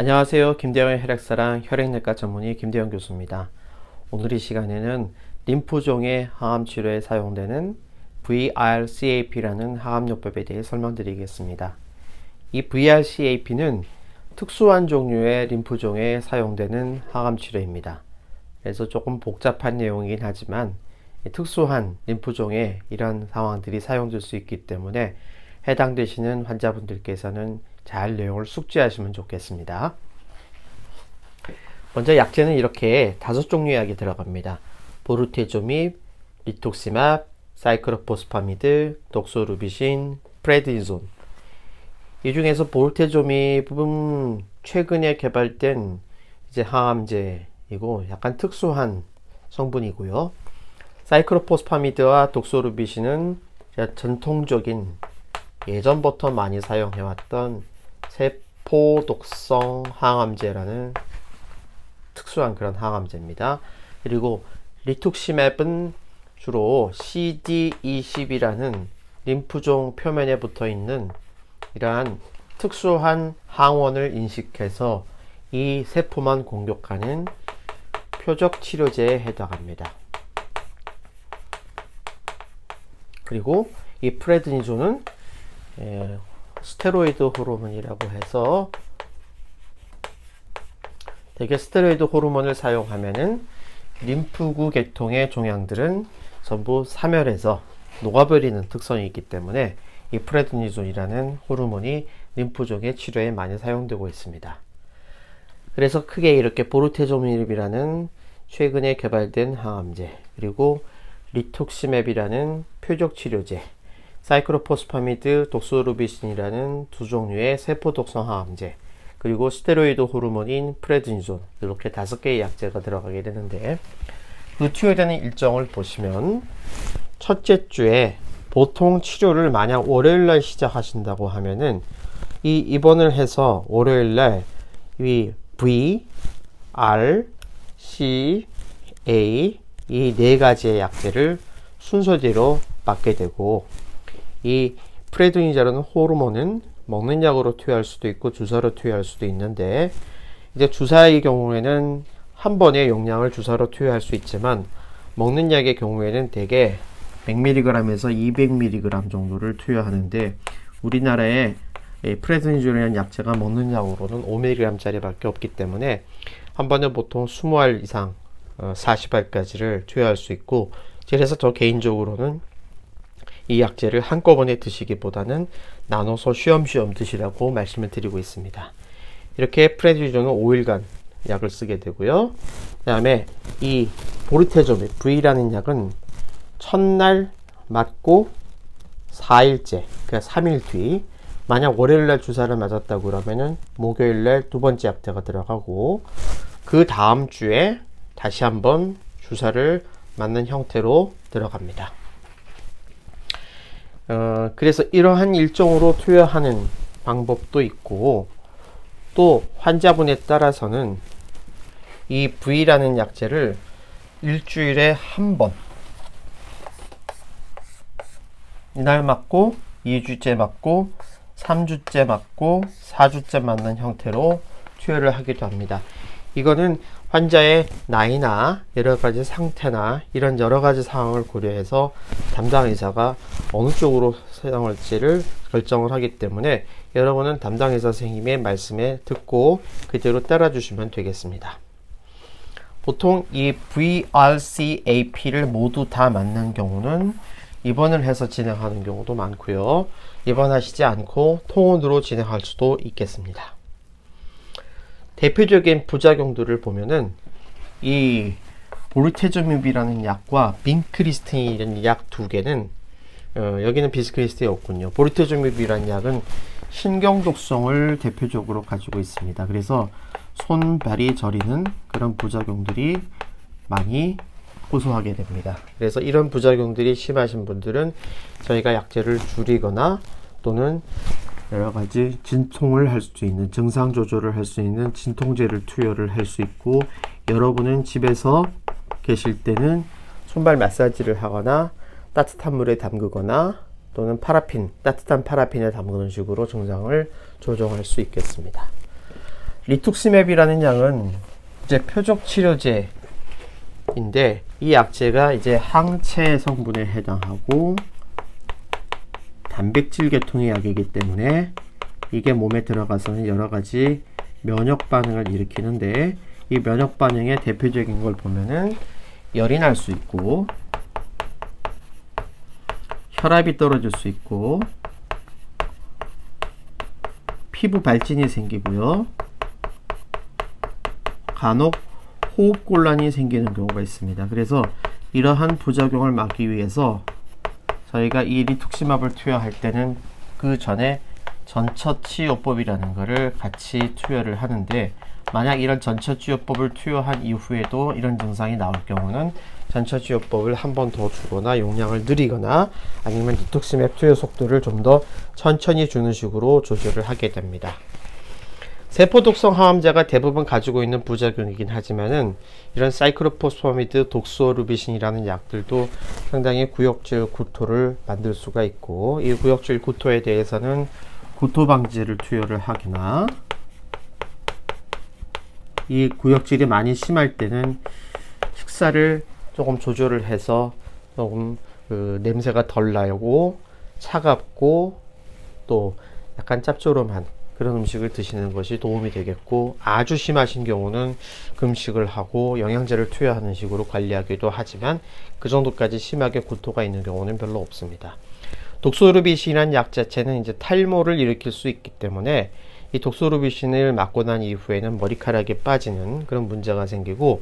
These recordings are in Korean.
안녕하세요. 김대영의 혈액사랑 혈액내과 전문의 김대영 교수입니다. 오늘 이 시간에는 림프종의 항암 치료에 사용되는 VRCAP라는 항암요법에 대해 설명드리겠습니다. 이 VRCAP는 특수한 종류의 림프종에 사용되는 항암 치료입니다. 그래서 조금 복잡한 내용이긴 하지만 특수한 림프종에 이런 상황들이 사용될 수 있기 때문에 해당되시는 환자분들께서는 잘 내용을 숙지하시면 좋겠습니다. 먼저 약제는 이렇게 다섯 종류 약이 들어갑니다. 보르테조밉, 리톡시맙, 사이클로포스파미드, 독소루비신, 프레드니존. 이 중에서 보르테조밉은 최근에 개발된 이제 항암제이고 약간 특수한 성분이고요. 사이클로포스파미드와 독소루비신은 전통적인 예전부터 많이 사용해왔던 세포 독성 항암제라는 특수한 그런 항암제입니다. 그리고 리툭시맵은 주로 CD20이라는 림프종 표면에 붙어 있는 이러한 특수한 항원을 인식해서 이 세포만 공격하는 표적 치료제에 해당합니다. 그리고 이 프레드니존은 예, 스테로이드 호르몬이라고 해서 대개 스테로이드 호르몬을 사용하면은 림프구 계통의 종양들은 전부 사멸해서 녹아버리는 특성이 있기 때문에 이 프레드니존이라는 호르몬이 림프종의 치료에 많이 사용되고 있습니다. 그래서 크게 이렇게 보르테조밀이라는 최근에 개발된 항암제 그리고 리톡시맵이라는 표적 치료제 사이클로포스파미드, 독소루비신이라는 두 종류의 세포 독성 항암제, 그리고 스테로이드 호르몬인 프레드니존 이렇게 다섯 개의 약제가 들어가게 되는데 그 투여되는 일정을 보시면 첫째 주에 보통 치료를 만약 월요일 날 시작하신다고 하면은 이 입원을 해서 월요일 날이 V, R, C, A 이 네 가지의 약제를 순서대로 맞게 되고 이 프레드니자라는 호르몬은 먹는 약으로 투여할 수도 있고 주사로 투여할 수도 있는데 이제 주사의 경우에는 한 번에 용량을 주사로 투여할 수 있지만 먹는 약의 경우에는 대개 100mg에서 200mg 정도를 투여하는데 우리나라에 프레드니졸이라는 약제가 먹는 약으로는 5mg짜리밖에 없기 때문에 한 번에 보통 20알 이상 40알까지를 투여할 수 있고 그래서 저 개인적으로는 이 약제를 한꺼번에 드시기보다는 나눠서 쉬엄쉬엄 드시라고 말씀을 드리고 있습니다. 이렇게 프레드리존은 5일간 약을 쓰게 되고요. 그 다음에 이 보르테조메 V라는 약은 첫날 맞고 4일째, 그러니까 3일 뒤 만약 월요일날 주사를 맞았다고 그러면은 목요일날 두 번째 약제가 들어가고 그 다음 주에 다시 한번 주사를 맞는 형태로 들어갑니다. 어, 그래서 이러한 일정으로 투여하는 방법도 있고 또 환자분에 따라서는 이 V라는 약제를 일주일에 한 번 이날 맞고 2주째 맞고 3주째 맞고 4주째 맞는 형태로 투여를 하기도 합니다. 이거는 환자의 나이나 여러 가지 상태나 이런 여러 가지 상황을 고려해서 담당 의사가 어느 쪽으로 사용할지를 결정을 하기 때문에 여러분은 담당 의사 선생님의 말씀에 듣고 그대로 따라 주시면 되겠습니다. 보통 이 VRCAP를 모두 다 맞는 경우는 입원을 해서 진행하는 경우도 많고요. 입원하시지 않고 통원으로 진행할 수도 있겠습니다. 대표적인 부작용들을 보면은 이 보르테조밉이라는 약과 빈크리스틴이라는 약 두 개는 어, 여기는 비스크리스틴이 없군요. 보르테조밉이라는 약은 신경 독성을 대표적으로 가지고 있습니다. 그래서 손 발이 저리는 그런 부작용들이 많이 호소하게 됩니다. 그래서 이런 부작용들이 심하신 분들은 저희가 약제를 줄이거나 또는 여러 가지 진통을 할 수 있는 증상 조절을 할 수 있는 진통제를 투여를 할 수 있고 여러분은 집에서 계실 때는 손발 마사지를 하거나 따뜻한 물에 담그거나 또는 파라핀 따뜻한 파라핀에 담그는 식으로 증상을 조정할 수 있겠습니다. 리툭스맵이라는 약은 이제 표적 치료제인데 이 약제가 이제 항체 성분에 해당하고 단백질 계통의 약이기 때문에 이게 몸에 들어가서는 여러 가지 면역 반응을 일으키는데 이 면역 반응의 대표적인 걸 보면은 열이 날 수 있고 혈압이 떨어질 수 있고 피부 발진이 생기고요. 간혹 호흡곤란이 생기는 경우가 있습니다. 그래서 이러한 부작용을 막기 위해서 저희가 이 리툭시맙을 투여할 때는 그 전에 전처치요법이라는 것을 같이 투여를 하는데 만약 이런 전처치요법을 투여한 이후에도 이런 증상이 나올 경우는 전처치요법을 한 번 더 주거나 용량을 늘리거나 아니면 리툭시맵 투여 속도를 좀 더 천천히 주는 식으로 조절을 하게 됩니다. 세포 독성 항암제가 대부분 가지고 있는 부작용이긴 하지만은 이런 사이클로포스파미드, 독소루비신이라는 약들도 상당히 구역질 구토를 만들 수가 있고 이 구역질 구토에 대해서는 구토 방지를 투여를 하거나 이 구역질이 많이 심할 때는 식사를 조금 조절을 해서 조금 그 냄새가 덜 나고 차갑고 또 약간 짭조름한 그런 음식을 드시는 것이 도움이 되겠고 아주 심하신 경우는 금식을 하고 영양제를 투여하는 식으로 관리하기도 하지만 그 정도까지 심하게 구토가 있는 경우는 별로 없습니다. 독소르비신이란 약 자체는 이제 탈모를 일으킬 수 있기 때문에 이 독소르비신을 맞고 난 이후에는 머리카락이 빠지는 그런 문제가 생기고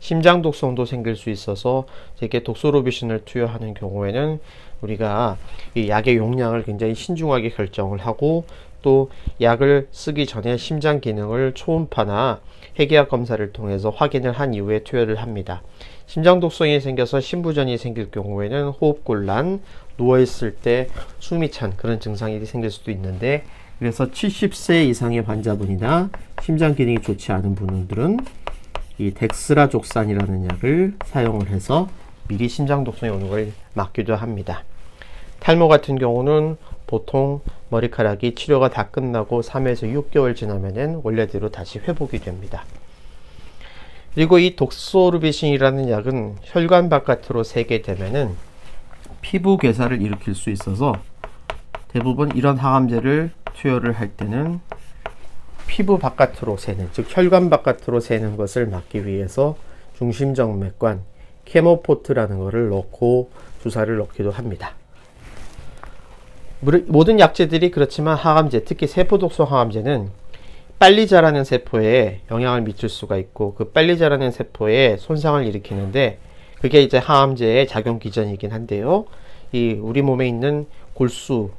심장 독성도 생길 수 있어서 이렇게 독소르비신을 투여하는 경우에는 우리가 이 약의 용량을 굉장히 신중하게 결정을 하고 또 약을 쓰기 전에 심장 기능을 초음파나 해계학 검사를 통해서 확인을 한 이후에 투여를 합니다. 심장 독성이 생겨서 심부전이 생길 경우에는 호흡곤란, 누워있을 때 숨이 찬 그런 증상이 생길 수도 있는데 그래서 70세 이상의 환자분이나 심장 기능이 좋지 않은 분들은 이 덱스라족산이라는 약을 사용을 해서 미리 심장 독성이 오는 걸 막기도 합니다. 탈모 같은 경우는 보통 머리카락이 치료가 다 끝나고 3에서 6개월 지나면은 원래대로 다시 회복이 됩니다. 그리고 이 독소르비신이라는 약은 혈관 바깥으로 새게 되면은 피부 괴사를 일으킬 수 있어서 대부분 이런 항암제를 투여를 할 때는 피부 바깥으로 새는 즉 혈관 바깥으로 새는 것을 막기 위해서 중심정맥관 케모포트라는 것을 넣고 주사를 넣기도 합니다. 모든 약제들이 그렇지만 항암제, 특히 세포독소 항암제는 빨리 자라는 세포에 영향을 미칠 수가 있고 그 빨리 자라는 세포에 손상을 일으키는데 그게 이제 항암제의 작용 기전이긴 한데요. 이 우리 몸에 있는 골수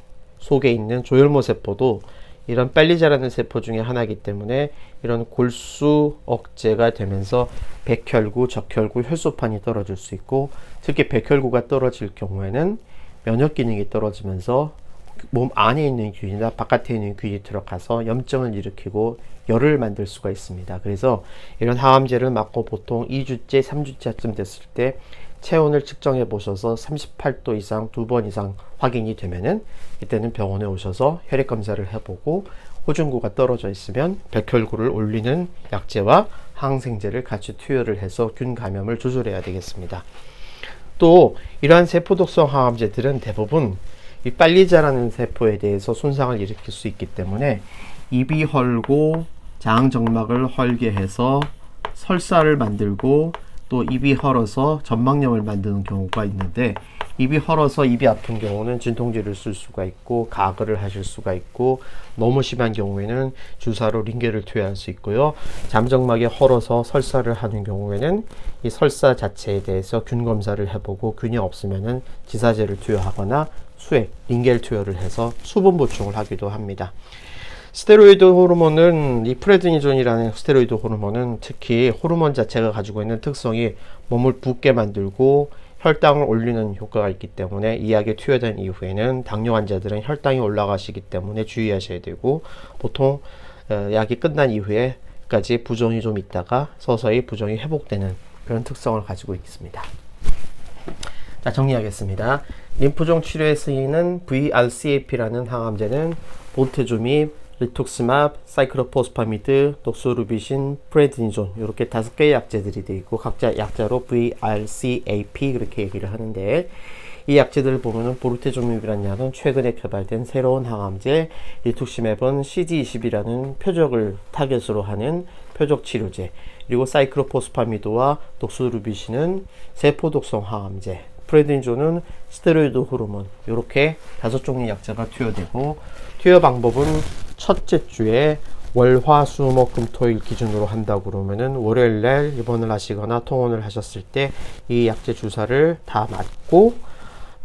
속에 있는 조혈모 세포도 이런 빨리 자라는 세포 중에 하나이기 때문에 이런 골수 억제가 되면서 백혈구, 적혈구, 혈소판이 떨어질 수 있고 특히 백혈구가 떨어질 경우에는 면역 기능이 떨어지면서 몸 안에 있는 균이나 바깥에 있는 균이 들어가서 염증을 일으키고 열을 만들 수가 있습니다. 그래서 이런 항암제를 맞고 보통 2주째, 3주째쯤 됐을 때 체온을 측정해 보셔서 38도 이상 두 번 이상 확인이 되면은 이때는 병원에 오셔서 혈액 검사를 해보고 호중구가 떨어져 있으면 백혈구를 올리는 약제와 항생제를 같이 투여를 해서 균 감염을 조절해야 되겠습니다. 또 이러한 세포 독성 항암제들은 대부분 이 빨리 자라는 세포에 대해서 손상을 일으킬 수 있기 때문에 입이 헐고 장 정막을 헐게 해서 설사를 만들고 또 입이 헐어서 전막염을 만드는 경우가 있는데 입이 헐어서 입이 아픈 경우는 진통제를 쓸 수가 있고 가글을 하실 수가 있고 너무 심한 경우에는 주사로 링겔을 투여할 수 있고요. 잠정막이 헐어서 설사를 하는 경우에는 이 설사 자체에 대해서 균 검사를 해보고 균이 없으면은 지사제를 투여하거나 수액, 링겔 투여를 해서 수분 보충을 하기도 합니다. 스테로이드 호르몬은 이 프레드니존이라는 스테로이드 호르몬은 특히 호르몬 자체가 가지고 있는 특성이 몸을 붓게 만들고 혈당을 올리는 효과가 있기 때문에 이 약이 투여된 이후에는 당뇨 환자들은 혈당이 올라가시기 때문에 주의하셔야 되고 보통 어, 약이 끝난 이후에까지 부종이 좀 있다가 서서히 부종이 회복되는 그런 특성을 가지고 있습니다. 자 정리하겠습니다. 림프종 치료에 쓰이는 VRCAP라는 항암제는 보트주밉, 리톡스맙, 사이클로포스파미드, 녹소루비신, 프레드니존 이렇게 다섯 개의 약제들이 되어 있고 각자 약자로 VRCAP 그렇게 얘기를 하는데 이 약제들을 보면은 보르테조밉이라는 약은 최근에 개발된 새로운 항암제 리투시맵은 CG20이라는 표적을 타겟으로 하는 표적 치료제 그리고 사이클로포스파미드와 녹소루비신은 세포 독성 항암제 프레드니존은 스테로이드 호르몬 이렇게 다섯 종류의 약자가 투여되고 투여 방법은 첫째 주에 월화수목금토일 기준으로 한다고 그러면은 월요일 날 입원을 하시거나 통원을 하셨을 때 이 약제 주사를 다 맞고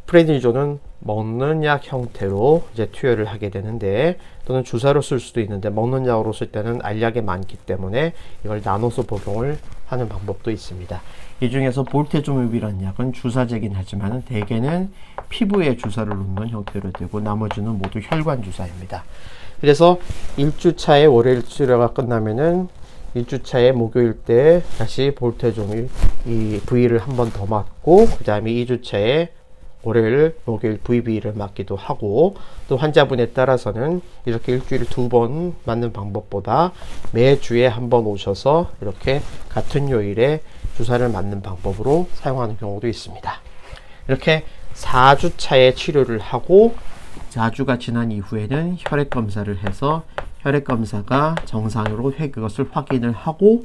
프레디존은 먹는 약 형태로 이제 투여를 하게 되는데 또는 주사로 쓸 수도 있는데 먹는 약으로 쓸 때는 알약이 많기 때문에 이걸 나눠서 복용을 하는 방법도 있습니다. 이 중에서 볼테조맵이라는 약은 주사제긴 하지만 대개는 피부에 주사를 놓는 형태로 되고 나머지는 모두 혈관 주사입니다. 그래서 1주차의 월요일 치료가 끝나면은 1주차의 목요일 때 다시 볼테조밀 이 V를 한 번 더 맞고 그 다음에 2주차에 월요일, 목요일 VB를 맞기도 하고 또 환자분에 따라서는 이렇게 일주일에 두번 맞는 방법보다 매주에 한 번 오셔서 이렇게 같은 요일에 주사를 맞는 방법으로 사용하는 경우도 있습니다. 이렇게 4주차의 치료를 하고 4주가 지난 이후에는 혈액 검사를 해서 혈액 검사가 정상으로 해 그것을 확인을 하고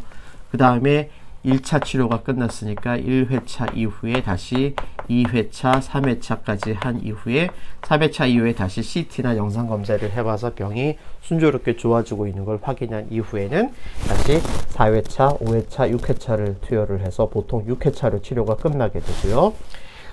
그 다음에 1차 치료가 끝났으니까 1회차 이후에 다시 2회차, 3회차까지 한 이후에 3회차 이후에 다시 CT나 영상 검사를 해봐서 병이 순조롭게 좋아지고 있는 걸 확인한 이후에는 다시 4회차, 5회차, 6회차를 투여를 해서 보통 6회차로 치료가 끝나게 되고요.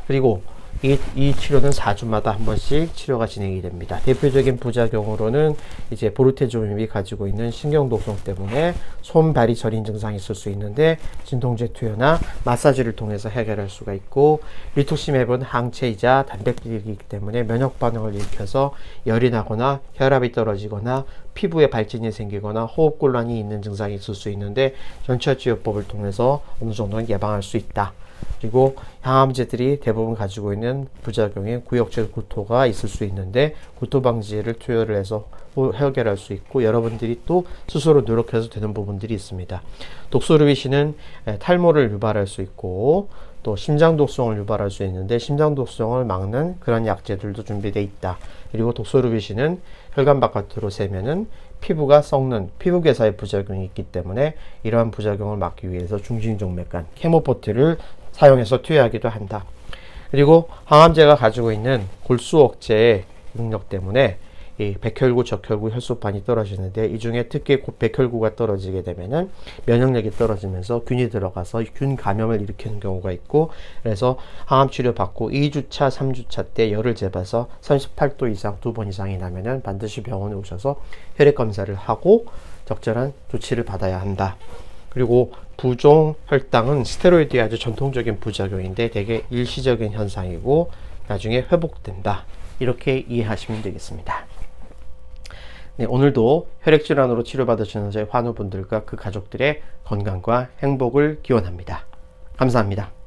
그리고 이, 이 치료는 4주마다 한 번씩 치료가 진행이 됩니다. 대표적인 부작용으로는 이제 보르테조밈이 가지고 있는 신경독성 때문에 손, 발이 저린 증상이 있을 수 있는데 진통제 투여나 마사지를 통해서 해결할 수가 있고 리토시맵은 항체이자 단백질이기 때문에 면역 반응을 일으켜서 열이 나거나 혈압이 떨어지거나 피부에 발진이 생기거나 호흡곤란이 있는 증상이 있을 수 있는데 전처치료법을 통해서 어느 정도는 예방할 수 있다. 그리고 항암제들이 대부분 가지고 있는 부작용에 구역질 구토가 있을 수 있는데 구토 방지를 투여를 해서 해결할 수 있고 여러분들이 또 스스로 노력해서 되는 부분들이 있습니다. 독소르비신은 탈모를 유발할 수 있고 또 심장 독성을 유발할 수 있는데 심장 독성을 막는 그런 약제들도 준비되어 있다. 그리고 독소르비신은 혈관 바깥으로 새면은 피부가 썩는 피부 괴사의 부작용이 있기 때문에 이러한 부작용을 막기 위해서 중심정맥관 케모포트를 사용해서 투여하기도 한다. 그리고 항암제가 가지고 있는 골수 억제의 능력 때문에 이 백혈구, 적혈구 혈소판이 떨어지는데 이 중에 특히 백혈구가 떨어지게 되면은 면역력이 떨어지면서 균이 들어가서 균 감염을 일으키는 경우가 있고 그래서 항암 치료 받고 2주차, 3주차 때 열을 재봐서 38도 이상 두 번 이상이 나면은 반드시 병원에 오셔서 혈액 검사를 하고 적절한 조치를 받아야 한다. 그리고 부종 혈당은 스테로이드의 아주 전통적인 부작용인데 되게 일시적인 현상이고 나중에 회복된다. 이렇게 이해하시면 되겠습니다. 네, 오늘도 혈액질환으로 치료받으시는 저희 환우분들과 그 가족들의 건강과 행복을 기원합니다. 감사합니다.